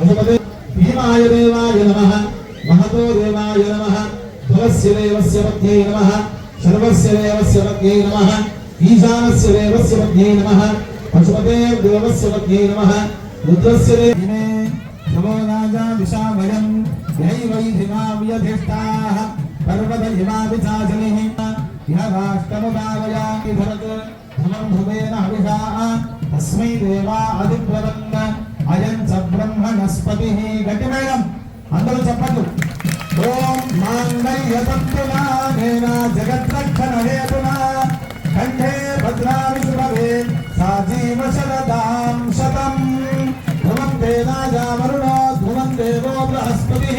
पशुपते भीमाय देवाय नमः, महतो देवाय नमः धवस्य देवस्य पत्न्यै नमः, सर्वस्य देवस्य पत्न्यै नमः, ईशानस्य देवस्य नमः, पशुपते देवस्य नमः, रुद्रस्य देवे नमो राजा विशावयं धिमाव्यधिष्ठाः पर्वत यः धनं हविषाः, तस्मै देवा अयं च ब्रह्म మాంగళ్యతంతునా నేనా జగద్రక్షణ హేతునా కంఠే భద్రామి శుభవే సాజీవ శరదాం శతం. ధ్రువం తేనాజా వరుణో ధ్రువం దేవో బృహస్పతి.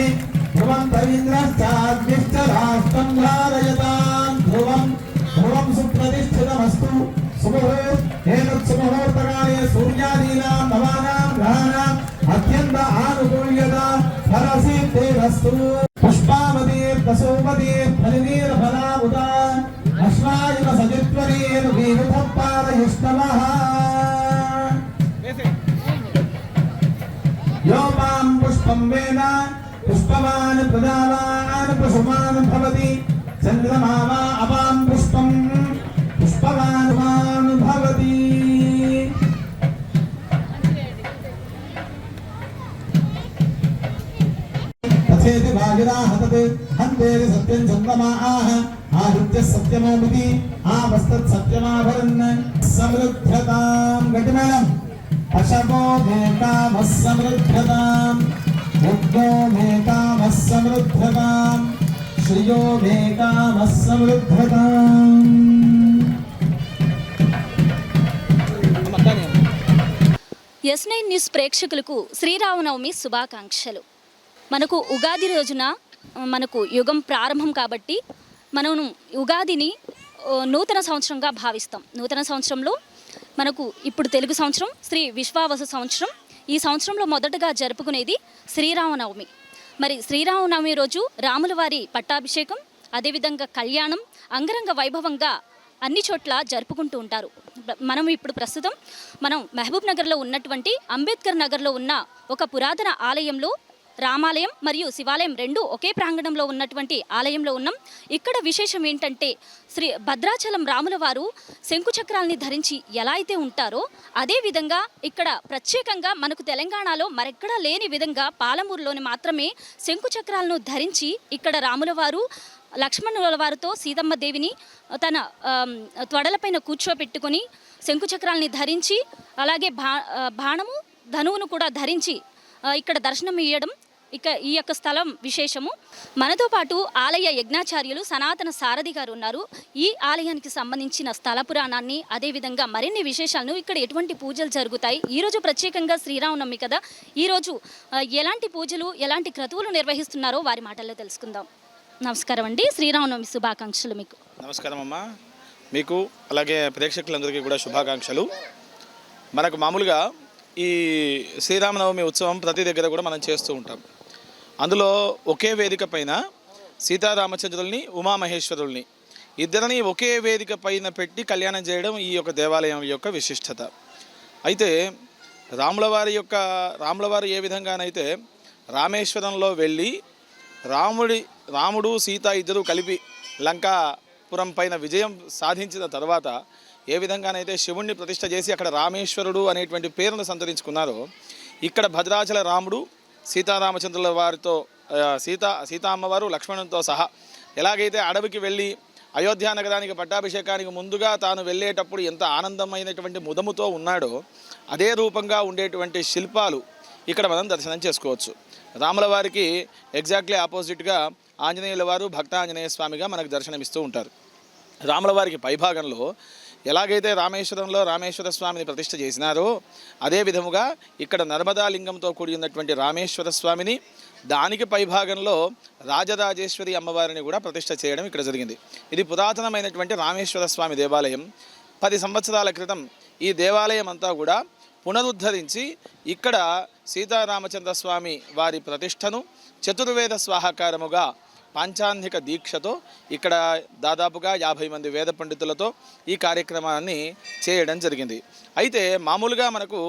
ధ్రువం తరీంద్రశ్చాగ్నిశ్చ రాష్ట్రం ధారయతాం. ధ్రువం ధ్రువం సుప్రతిష్ఠితమస్తు. సుముహూర్తకాలే సూర్యాదీనాం నవానాం గ్రహాణాం అత్యంత ఆనుకూల్యత ఫలసిద్ధిరస్తు పుష్పావతీర్ వసుమతి ఫలినీర్ ఫలాముత అశ్వాయువ సజిత్వరీర్ వీరుధ పాదయుష్ణవః యో మాం పుష్పం వేన పుష్పవాన్ ప్రదావాన్ కుసుమాన్ భవతి చంద్రమావా అపాం ఆవిరాహతతే హంతేరి సత్యం చందమాహ ఆదిత్య సత్యమోమితి ఆ వస్తత్ సత్యమాభరన్ సమృద్ధతాం గటి మేడం పశవో మేకామ సమృద్ధతాం ఉద్గో మేకామ సమృద్ధతాం శ్రియో మేకామ సమృద్ధతాం ఎస్ నైన్ న్యూస్ ప్రేక్షకులకు శ్రీరామనవమి శుభాకాంక్షలు. మనకు ఉగాది రోజున మనకు యుగం ప్రారంభం కాబట్టి మనం ఉగాదిని నూతన సంవత్సరంగా భావిస్తాం. నూతన సంవత్సరంలో మనకు ఇప్పుడు తెలుగు సంవత్సరం శ్రీ విశ్వావస సంవత్సరం. ఈ సంవత్సరంలో మొదటగా జరుపుకునేది శ్రీరామనవమి. మరి శ్రీరామనవమి రోజు రాముల వారి పట్టాభిషేకం అదేవిధంగా కళ్యాణం అంగరంగ వైభవంగా అన్ని చోట్ల జరుపుకుంటూ ఉంటారు. మనం ఇప్పుడు ప్రస్తుతం మనం మహబూబ్ నగర్లో ఉన్నటువంటి అంబేద్కర్ నగర్లో ఉన్న ఒక పురాతన ఆలయంలో రామాలయం మరియు శివాలయం రెండు ఒకే ప్రాంగణంలో ఉన్నటువంటి ఆలయంలో ఉన్నాం. ఇక్కడ విశేషం ఏంటంటే శ్రీ భద్రాచలం రాముల వారు శంకుచక్రాల్ని ధరించి ఎలా అయితే ఉంటారో అదేవిధంగా ఇక్కడ ప్రత్యేకంగా మనకు తెలంగాణలో మరెక్కడా లేని విధంగా పాలమూరులోని మాత్రమే శంకుచక్రాలను ధరించి ఇక్కడ రాముల వారు లక్ష్మణుల వారితో సీతమ్మ దేవిని తన త్వడలపైన కూర్చోపెట్టుకొని శంకుచక్రాల్ని ధరించి అలాగే బా బాణము ధనువును కూడా ధరించి ఇక్కడ దర్శనం ఇవ్వడం ఇక ఈ యొక్క స్థలం విశేషము. మనతో పాటు ఆలయ యజ్ఞాచార్యులు సనాతన సారథి గారు ఉన్నారు. ఈ ఆలయానికి సంబంధించిన స్థల పురాణాన్ని అదేవిధంగా మరిన్ని విశేషాలను ఇక్కడ ఎటువంటి పూజలు జరుగుతాయి? ఈరోజు ప్రత్యేకంగా శ్రీరామనవమి కదా. ఈరోజు ఎలాంటి పూజలు ఎలాంటి క్రతువులు నిర్వహిస్తున్నారో వారి మాటల్లో తెలుసుకుందాం. నమస్కారం అండి. శ్రీరామనవమి శుభాకాంక్షలు మీకు. నమస్కారం అమ్మా. మీకు అలాగే ప్రేక్షకులందరికీ కూడా శుభాకాంక్షలు. మనకు మామూలుగా ఈ శ్రీరామనవమి ఉత్సవం ప్రతి దగ్గర కూడా మనం చేస్తూ ఉంటాం. అందులో ఒకే వేదిక పైన సీతారామచంద్రుల్ని ఉమామహేశ్వరుల్ని. ఇద్దరిని ఒకే వేదిక పైన పెట్టి కళ్యాణం చేయడం ఈ యొక్క దేవాలయం యొక్క విశిష్టత. అయితే రాములవారి యొక్క రాములవారు ఏ విధంగానైతే రామేశ్వరంలో వెళ్ళి రాముడి రాముడు సీత ఇద్దరు కలిపి లంకాపురం పైన విజయం సాధించిన తర్వాత ఏ విధంగానైతే శివుణ్ణి ప్రతిష్ట చేసి అక్కడ రామేశ్వరుడు అనేటువంటి పేరును సంతరించుకున్నారో ఇక్కడ భద్రాచల రాముడు సీతారామచంద్రుల వారితో సీత సీతా సీతామ్మవారు లక్ష్మణునితో సహా ఎలాగైతే అడవికి వెళ్ళి అయోధ్య నగరానికి పట్టాభిషేకానికి ముందుగా తాను వెళ్ళేటప్పుడు ఎంత ఆనందమైనటువంటి ముదముతో ఉన్నాడో అదే రూపంగా ఉండేటువంటి శిల్పాలు ఇక్కడ మనం దర్శనం చేసుకోవచ్చు. రాముల వారికి ఎగ్జాక్ట్లీ ఆపోజిట్గా ఆంజనేయుల వారు భక్త ఆంజనేయ స్వామిగా మనకు దర్శనమిస్తూ ఉంటారు. రాముల వారికి పైభాగంలో ఎలాగైతే రామేశ్వరంలో రామేశ్వర స్వామిని ప్రతిష్ఠ చేసినారో అదే విధముగా ఇక్కడ నర్మదా లింగంతో కూడి ఉన్నటువంటి రామేశ్వర స్వామిని దానికి పైభాగంలో రాజరాజేశ్వరి అమ్మవారిని కూడా ప్రతిష్ఠ చేయడం ఇక్కడ జరిగింది. ఇది పురాతనమైనటువంటి రామేశ్వర స్వామి దేవాలయం. పది సంవత్సరాల క్రితం ఈ దేవాలయం అంతా కూడా పునరుద్ధరించి ఇక్కడ సీతారామచంద్ర స్వామి వారి ప్రతిష్టను చతుర్వేద స్వాహకారముగా పాంచాన్నిక దీక్షతో ఇక్కడ దాదాపుగా యాభై మంది వేద పండితులతో ఈ కార్యక్రమాన్ని చేయడం జరిగింది. అయితే మామూలుగా మనకు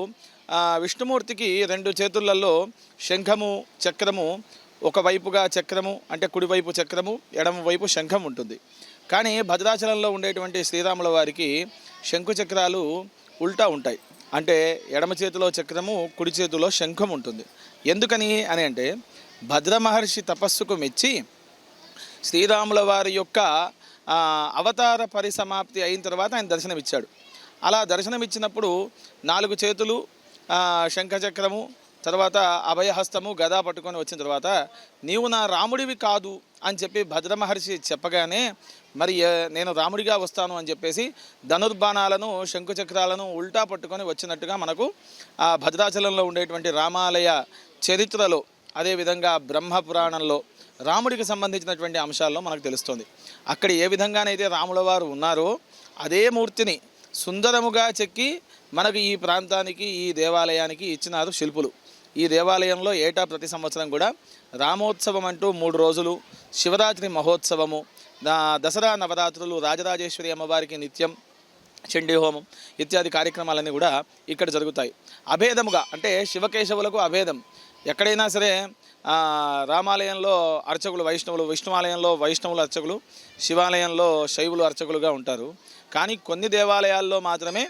విష్ణుమూర్తికి రెండు చేతులలో శంఖము చక్రము ఒకవైపుగా చక్రము అంటే కుడివైపు చక్రము ఎడమ వైపు శంఖం ఉంటుంది. కానీ భద్రాచలంలో ఉండేటువంటి శ్రీరాముల వారికి శంకు చక్రాలు ఉల్టా ఉంటాయి. అంటే ఎడమ చేతిలో చక్రము కుడి చేతిలో శంఖం ఉంటుంది. ఎందుకని అని అంటే భద్ర మహర్షి తపస్సుకు మెచ్చి శ్రీరాముల వారి యొక్క అవతార పరిసమాప్తి అయిన తర్వాత ఆయన దర్శనమిచ్చాడు. అలా దర్శనమిచ్చినప్పుడు నాలుగు చేతులు శంఖచక్రము తర్వాత అభయహస్తము గదా పట్టుకొని వచ్చిన తర్వాత నీవు నా రాముడివి కాదు అని చెప్పి భద్ర మహర్షి చెప్పగానే మరి నేను రాముడిగా వస్తాను అని చెప్పేసి ధనుర్బాణాలను శంకుచక్రాలను ఉల్టా పట్టుకొని వచ్చినట్టుగా మనకు ఆ భద్రాచలంలో ఉండేటువంటి రామాలయ చరిత్రలో అదేవిధంగా బ్రహ్మ పురాణంలో రాముడికి సంబంధించినటువంటి అంశాల్లో మనకు తెలుస్తుంది. అక్కడ ఏ విధంగానైతే రాముల వారు ఉన్నారో అదే మూర్తిని సుందరముగా చెక్కి మనకు ఈ ప్రాంతానికి ఈ దేవాలయానికి ఇచ్చినారు శిల్పులు. ఈ దేవాలయంలో ఏటా ప్రతి సంవత్సరం కూడా రామోత్సవం అంటూ మూడు రోజులు శివరాత్రి మహోత్సవము దా- దసరా నవరాత్రులు రాజరాజేశ్వరి అమ్మవారికి నిత్యం చండీ హోమం ఇత్యాది కార్యక్రమాలన్నీ కూడా ఇక్కడ జరుగుతాయి. అభేదముగా అంటే శివకేశవులకు అభేదం. ఎక్కడైనా సరే రామాలయంలో అర్చకులు వైష్ణవులు విష్ణువాలయంలో వైష్ణవులు అర్చకులు శివాలయంలో శైవులు అర్చకులుగా ఉంటారు. కానీ కొన్ని దేవాలయాల్లో మాత్రమే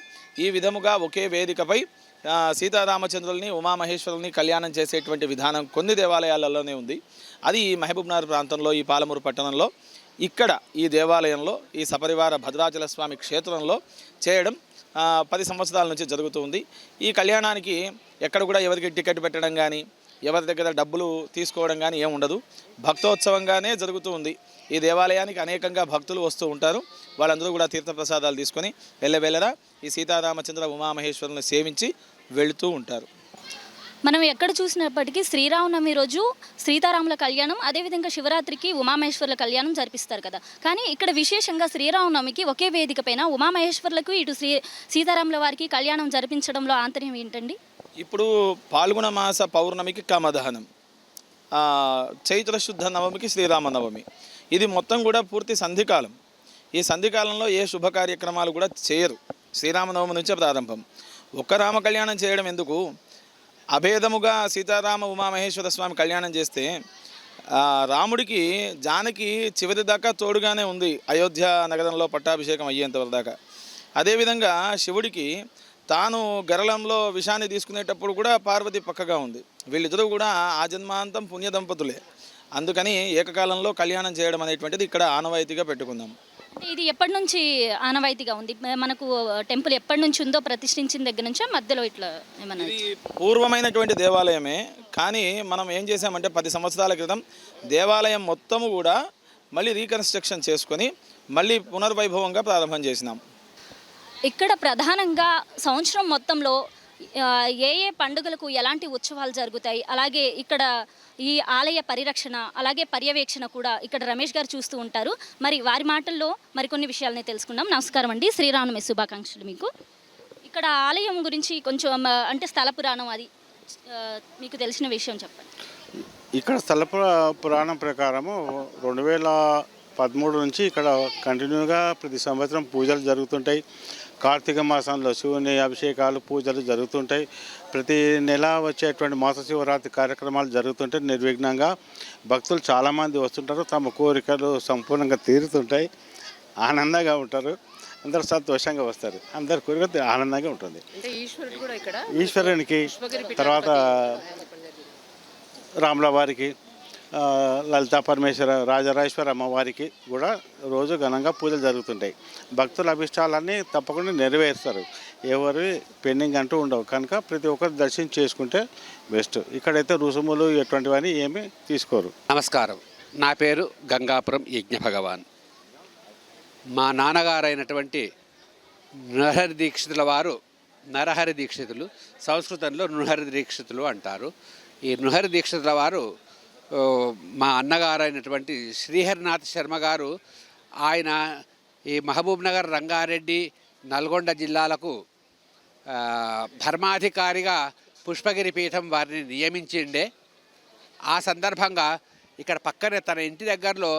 ఈ విధముగా ఒకే వేదికపై సీతారామచంద్రుల్ని ఉమామహేశ్వరుల్ని కళ్యాణం చేసేటువంటి విధానం కొన్ని దేవాలయాలలోనే ఉంది. అది ఈ మహబూబ్నగర్ ప్రాంతంలో ఈ పాలమూరు పట్టణంలో ఇక్కడ ఈ దేవాలయంలో ఈ సపరివార భద్రాచల స్వామి క్షేత్రంలో చేయడం పది సంవత్సరాల నుంచి జరుగుతుంది ఈ కళ్యాణానికి ఎక్కడ కూడా ఎవరికి టికెట్ పెట్టడం కానీ ఎవరి దగ్గర డబ్బులు తీసుకోవడం కానీ ఏమి ఉండదు. భక్తోత్సవంగానే జరుగుతూ ఉంది. ఈ దేవాలయానికి అనేకంగా భక్తులు వస్తూ ఉంటారు. వాళ్ళందరూ కూడా తీర్థప్రసాదాలు తీసుకొని వెళ్ళవెళ్ళరా ఈ సీతారామచంద్ర ఉమామహేశ్వరులను సేవించి వెళుతూ ఉంటారు. మనం ఎక్కడ చూసినప్పటికీ శ్రీరామనవమి రోజు సీతారాముల కళ్యాణం అదేవిధంగా శివరాత్రికి ఉమామహేశ్వరుల కళ్యాణం జరిపిస్తారు కదా. కానీ ఇక్కడ విశేషంగా శ్రీరామనవమికి ఒకే వేదిక పైన ఉమామహేశ్వరులకు ఇటు శ్రీ సీతారాముల వారికి కళ్యాణం జరిపించడంలో ఆంతర్యం ఏంటండి? ఇప్పుడు పాల్గొన మాస పౌర్ణమికి కమదహనం చైత్ర శుద్ధ నవమికి శ్రీరామనవమి ఇది మొత్తం కూడా పూర్తి సంధికాలం. ఈ సంధికాలంలో ఏ శుభ కార్యక్రమాలు కూడా చేయరు. శ్రీరామనవమి నుంచే ప్రారంభం. ఒక్క రామ కళ్యాణం చేయడం ఎందుకు? అభేదముగా సీతారామ ఉమామహేశ్వర స్వామి కళ్యాణం చేస్తే రాముడికి జానకి చివరి దాకా తోడుగానే ఉంది. అయోధ్య నగరంలో పట్టాభిషేకం అయ్యేంతవరదాకా అదేవిధంగా శివుడికి తాను గరళంలో విషాన్ని తీసుకునేటప్పుడు కూడా పార్వతి పక్కగా ఉంది. వీళ్ళిద్దరూ కూడా ఆ జన్మాంతం పుణ్య దంపతులే. అందుకని ఏకకాలంలో కళ్యాణం చేయడం అనేటువంటిది ఇక్కడ ఆనవాయితీగా పెట్టుకుందాం. ఇది ఎప్పటి నుంచి ఆనవాయితీగా ఉంది? మనకు టెంపుల్ ఎప్పటి నుంచి ఉందో ప్రతిష్ఠించిన దగ్గర నుంచా మధ్యలో ఇట్లా ఏమన్నా పూర్వమైనటువంటి దేవాలయమే. కానీ మనం ఏం చేసామంటే పది సంవత్సరాల క్రితం దేవాలయం మొత్తము కూడా మళ్ళీ రీకన్స్ట్రక్షన్ చేసుకొని మళ్ళీ పునర్వైభవంగా ప్రారంభం చేసినాం. ఇక్కడ ప్రధానంగా సంవత్సరం మొత్తంలో ఏ ఏ పండుగలకు ఎలాంటి ఉత్సవాలు జరుగుతాయి? అలాగే ఇక్కడ ఈ ఆలయ పరిరక్షణ అలాగే పర్యవేక్షణ కూడా ఇక్కడ రమేష్ గారు చూస్తూ ఉంటారు. మరి వారి మాటల్లో మరికొన్ని విషయాలని తెలుసుకుందాం. నమస్కారం అండి. శ్రీరామనవమి శుభాకాంక్షలు మీకు. ఇక్కడ ఆలయం గురించి కొంచెం అంటే స్థల పురాణం అది మీకు తెలిసిన విషయం చెప్పండి. ఇక్కడ స్థల పురా- పురాణం ప్రకారము రెండు వేల పదమూడు నుంచి ఇక్కడ కంటిన్యూగా ప్రతి సంవత్సరం పూజలు జరుగుతుంటాయి. కార్తీక మాసంలో శివుని అభిషేకాలు పూజలు జరుగుతుంటాయి. ప్రతి నెల వచ్చేటువంటి మాస శివరాత్రి కార్యక్రమాలు జరుగుతుంటాయి నిర్విఘ్నంగా. భక్తులు చాలామంది వస్తుంటారు తమ కోరికలు సంపూర్ణంగా తీరుతుంటాయి. ఆనందంగా ఉంటారు. అందరూ సంతోషంగా వస్తారు. అందరి కోరిక ఆనందంగా ఉంటుంది. ఈశ్వరునికి తర్వాత రాముల వారికి లలితా పరమేశ్వర రాజరాజేశ్వర అమ్మవారికి కూడా రోజు ఘనంగా పూజలు జరుగుతుంటాయి. భక్తుల అభిష్టాలన్నీ తప్పకుండా నెరవేరుస్తారు. ఎవరు పెండింగ్ అంటూ ఉండవు. కనుక ప్రతి ఒక్కరు దర్శనం చేసుకుంటే బెస్ట్. ఇక్కడైతే రుసుములు ఎటువంటివన్నీ ఏమీ తీసుకోరు. నమస్కారం. నా పేరు గంగాపురం యజ్ఞ భగవాన్. మా నాన్నగారైనటువంటి నరహరి దీక్షితుల వారు నరహరి దీక్షితులు సంస్కృతంలో నృహరి దీక్షితులు అంటారు. ఈ నృహరి దీక్షితుల వారు మా అన్నగారు అయినటువంటి శ్రీహరినాథ్ శర్మ గారు ఆయన ఈ మహబూబ్ నగర్ రంగారెడ్డి నల్గొండ జిల్లాలకు ధర్మాధికారిగా పుష్పగిరి పీఠం వారిని నియమించిండే. ఆ సందర్భంగా ఇక్కడ పక్కనే తన ఇంటి దగ్గరలో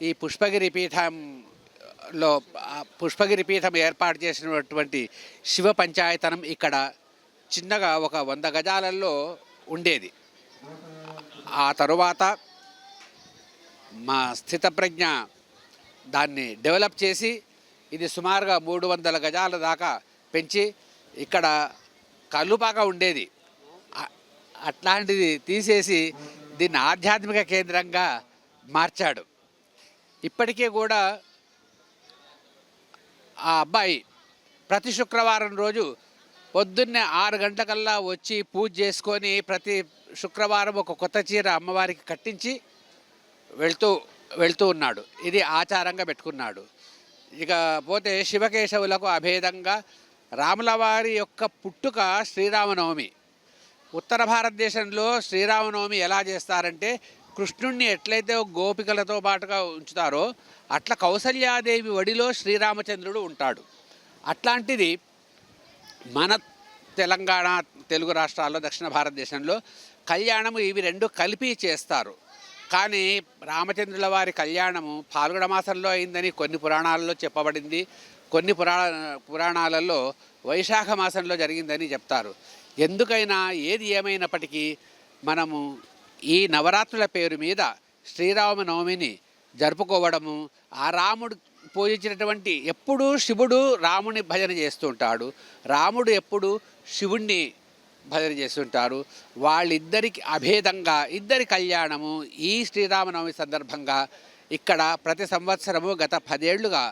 ఈ పుష్పగిరి పీఠంలో పుష్పగిరి పీఠం ఏర్పాటు చేసినటువంటి శివ పంచాయతనం ఇక్కడ చిన్నగా ఒక వంద గజాలలో ఉండేది. ఆ తరువాత మా స్థితప్రజ్ఞ దాన్ని డెవలప్ చేసి ఇది సుమారుగా మూడు వందల గజాల దాకా పెంచి ఇక్కడ కల్లుపాక ఉండేది. అట్లాంటిది తీసేసి దీన్ని ఆధ్యాత్మిక కేంద్రంగా మార్చాడు. ఇప్పటికీ కూడా ఆ అబ్బాయి ప్రతి శుక్రవారం రోజు పొద్దున్నే ఆరు గంటలకల్లా వచ్చి పూజ చేసుకొని ప్రతి శుక్రవారం ఒక కొత్త చీర అమ్మవారికి కట్టించి వెళ్తూ వెళ్తూ ఉన్నాడు. ఇది ఆచారంగా పెట్టుకున్నాడు. ఇక పోతే శివకేశవులకు అభేదంగా రాముల వారి యొక్క పుట్టుక శ్రీరామనవమి. ఉత్తర భారతదేశంలో శ్రీరామనవమి ఎలా చేస్తారంటే కృష్ణుణ్ణి ఎట్లయితే గోపికలతో పాటుగా ఉంచుతారో అట్లా కౌసల్యాదేవి వడిలో శ్రీరామచంద్రుడు ఉంటాడు. అట్లాంటిది మన తెలంగాణ తెలుగు రాష్ట్రాల్లో దక్షిణ భారతదేశంలో కళ్యాణము ఇవి రెండు కలిపి చేస్తారు. కానీ రామచంద్రుల వారి కళ్యాణము పాల్గొన మాసంలో అయిందని కొన్ని పురాణాలలో చెప్పబడింది. కొన్ని పురాణ పురాణాలలో వైశాఖ మాసంలో జరిగిందని చెప్తారు. ఎందుకైనా ఏది ఏమైనప్పటికీ మనము ఈ నవరాత్రుల పేరు మీద శ్రీరామ నవమిని జరుపుకోవడము ఆ రాముడు పూజించినటువంటి ఎప్పుడూ శివుడు రాముని భజన చేస్తుంటాడు రాముడు ఎప్పుడు శివుణ్ణి భజన చేస్తుంటారు. వాళ్ళిద్దరికి అభేదంగా ఇద్దరి కళ్యాణము ఈ శ్రీరామనవమి సందర్భంగా ఇక్కడ ప్రతి సంవత్సరము గత పదేళ్ళుగా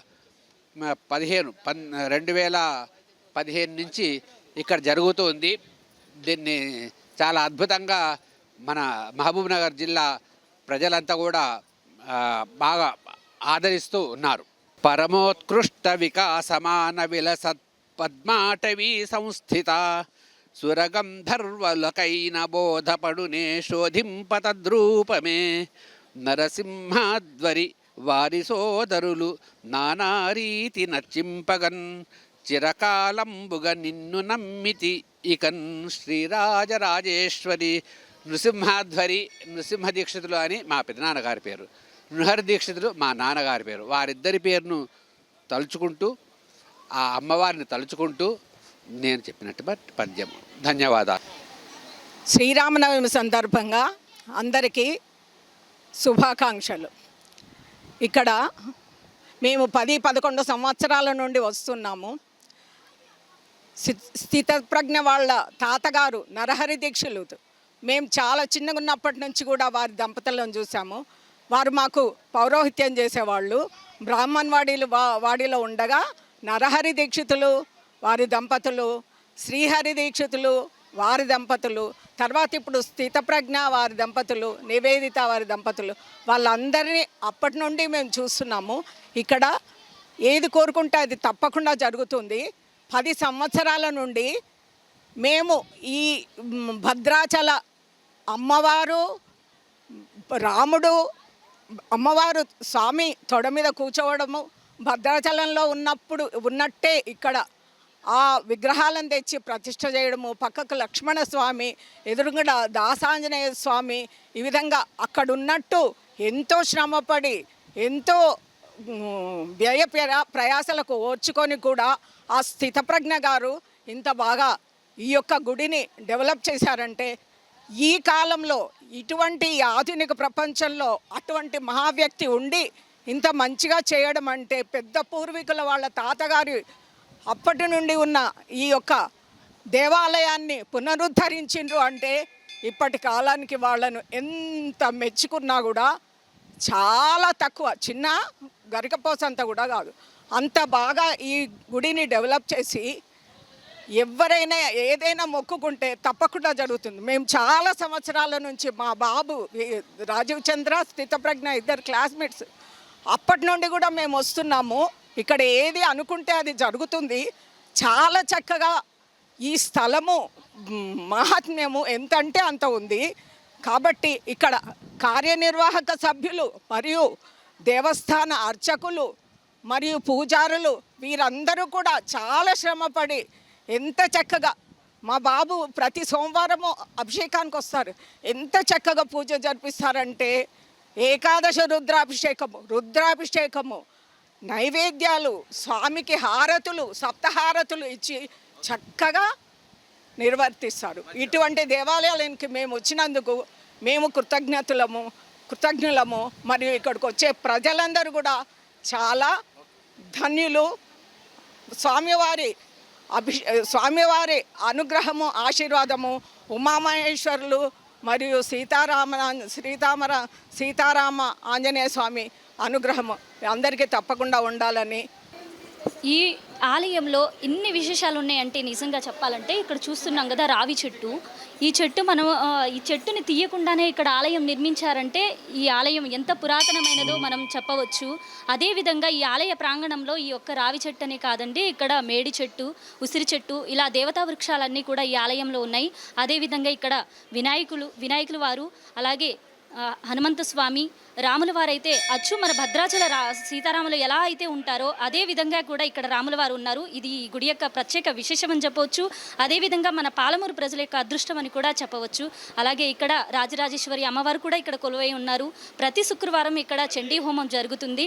పదిహేను పన్ రెండు వేల పదిహేను నుంచి ఇక్కడ జరుగుతూ ఉంది. దీన్ని చాలా అద్భుతంగా మన మహబూబ్ నగర్ జిల్లా ప్రజలంతా కూడా బాగా ఆదరిస్తూ ఉన్నారు. పరమోత్కృష్ట వికాసమాన విలసత్ పద్మాటవీ సంస్థిత సురగంధర్వలకైన బోధపడునే శోధింపతద్రూపమే. నరసింహాధ్వరి వారి సోదరులు నానారీతి నర్చింపగన్ చిరకాలంబుగ నిన్ను నమ్మితి ఇకన్ శ్రీరాజరాజేశ్వరి నృసింహాధ్వరి నృసింహ దీక్షితులు అని మా పెదనాన్నగారి పేరు. నృహరి దీక్షితులు మా నాన్నగారి పేరు. వారిద్దరి పేరును తలుచుకుంటూ ఆ అమ్మవారిని తలుచుకుంటూ నేను చెప్పినట్టు బట్ పద్యం. ధన్యవాదాలు. శ్రీరామనవమి సందర్భంగా అందరికీ శుభాకాంక్షలు. ఇక్కడ మేము పది పదకొండు సంవత్సరాల నుండి వస్తున్నాము. స్థితప్రజ్ఞ వాళ్ళ తాతగారు నరహరి దీక్షలు. మేము చాలా చిన్నగా ఉన్నప్పటి నుంచి కూడా వారి దంపతులను చూసాము వారు మాకు పౌరోహిత్యం చేసేవాళ్ళు. బ్రాహ్మణ్ వాడీలు వా వాడిలో ఉండగా నరహరి దీక్షితులు వారి దంపతులు శ్రీహరి దీక్షితులు వారి దంపతులు తర్వాత ఇప్పుడు స్థితప్రజ్ఞ వారి దంపతులు నివేదిత వారి దంపతులు వాళ్ళందరినీ అప్పటి నుండి మేము చూస్తున్నాము. ఇక్కడ ఏది కోరుకుంటే అది తప్పకుండా జరుగుతుంది. పది సంవత్సరాల నుండి మేము ఈ భద్రాచల అమ్మవారు రాముడు అమ్మవారు స్వామి తొడ మీద కూర్చోవడము భద్రాచలంలో ఉన్నప్పుడు ఉన్నట్టే ఇక్కడ ఆ విగ్రహాలను తెచ్చి ప్రతిష్ట చేయడము పక్కకు లక్ష్మణ స్వామి ఎదురుగుడ దాసాంజనేయ స్వామి ఈ విధంగా అక్కడున్నట్టు ఎంతో శ్రమపడి ఎంతో వ్యయ ప్రయాసలకు ఓర్చుకొని కూడా ఆ స్థితప్రజ్ఞ గారు ఇంత బాగా ఈ యొక్క గుడిని డెవలప్ చేశారంటే ఈ కాలంలో ఇటువంటి ఆధునిక ప్రపంచంలో అటువంటి మహావ్యక్తి ఉండి ఇంత మంచిగా చేయడం అంటే పెద్ద పూర్వీకుల వాళ్ళ తాతగారి అప్పటి నుండి ఉన్న ఈ యొక్క దేవాలయాన్ని పునరుద్ధరించిండ్రు అంటే ఇప్పటి కాలానికి వాళ్ళను ఎంత మెచ్చుకున్నా కూడా చాలా తక్కువ. చిన్న గరికపోసంత కూడా కాదు. అంత బాగా ఈ గుడిని డెవలప్ చేసి ఎవరైనా ఏదైనా మొక్కుకుంటే తప్పకుండా జరుగుతుంది. మేము చాలా సంవత్సరాల నుంచి మా బాబు రాజీవ్ చంద్ర స్థితప్రజ్ఞ ఇద్దరు క్లాస్మేట్స్ అప్పటి నుండి కూడా మేము వస్తున్నాము. ఇక్కడ ఏది అనుకుంటే అది జరుగుతుంది. చాలా చక్కగా ఈ స్థలము మహాత్మ్యము ఎంత అంటే అంత ఉంది. కాబట్టి ఇక్కడ కార్యనిర్వాహక సభ్యులు మరియు దేవస్థాన అర్చకులు మరియు పూజారులు వీరందరూ కూడా చాలా శ్రమపడి ఎంత చక్కగా మా బాబు ప్రతి సోమవారము అభిషేకానికి వస్తారు. ఎంత చక్కగా పూజ జరిపిస్తారంటే ఏకాదశ రుద్రాభిషేకము రుద్రాభిషేకము నైవేద్యాలు స్వామికి హారతులు సప్తహారతులు ఇచ్చి చక్కగా నిర్వర్తిస్తారు. ఇటువంటి దేవాలయాలకి మేము వచ్చినందుకు మేము కృతజ్ఞతలము కృతజ్ఞులము. మరియు ఇక్కడికి వచ్చే ప్రజలందరూ కూడా చాలా ధన్యులు. స్వామివారి అభి స్వామివారి అనుగ్రహము ఆశీర్వాదము ఉమామహేశ్వరులు మరియు సీతారామ సీతామర సీతారామ ఆంజనేయ స్వామి అనుగ్రహం అందరికీ తప్పకుండా ఉండాలని. ఈ ఆలయంలో ఇన్ని విశేషాలు ఉన్నాయంటే నిజంగా చెప్పాలంటే ఇక్కడ చూస్తున్నాం కదా రావి చెట్టు. ఈ చెట్టు మనం ఈ చెట్టుని తీయకుండానే ఇక్కడ ఆలయం నిర్మించారంటే ఈ ఆలయం ఎంత పురాతనమైనదో మనం చెప్పవచ్చు. అదేవిధంగా ఈ ఆలయ ప్రాంగణంలో ఈ యొక్క రావి చెట్టు అనే కాదండి ఇక్కడ మేడి చెట్టు ఉసిరి చెట్టు ఇలా దేవతా వృక్షాలన్నీ కూడా ఈ ఆలయంలో ఉన్నాయి. అదేవిధంగా ఇక్కడ వినాయకులు వినాయకులు వారు అలాగే హనుమంత స్వామి రాముల వారైతే అచ్చు మన భద్రాచల రా సీతారాములు ఎలా అయితే ఉంటారో అదే విధంగా కూడా ఇక్కడ రాముల వారు ఉన్నారు. ఇది ఈ గుడి యొక్క ప్రత్యేక విశేషం అని చెప్పవచ్చు. అదేవిధంగా మన పాలమూరు ప్రజల యొక్క అదృష్టం అని కూడా చెప్పవచ్చు. అలాగే ఇక్కడ రాజరాజేశ్వరి అమ్మవారు కూడా ఇక్కడ కొలువై ఉన్నారు. ప్రతి శుక్రవారం ఇక్కడ చండీ హోమం జరుగుతుంది.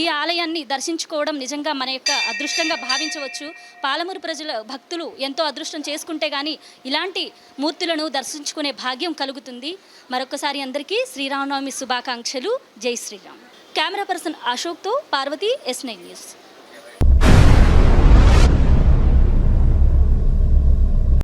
ఈ ఆలయాన్ని దర్శించుకోవడం నిజంగా మన యొక్క అదృష్టంగా భావించవచ్చు. పాలమూరు ప్రజల భక్తులు ఎంతో అదృష్టం చేసుకుంటే కానీ ఇలాంటి మూర్తులను దర్శించుకునే భాగ్యం కలుగుతుంది. మరొకసారి అందరికీ శ్రీరామనవమి శుభాకాంక్షలు. జై శ్రీరామ్. కెమెరా పర్సన్ అశోక్తో పార్వతి ఎస్ నైన్ న్యూస్.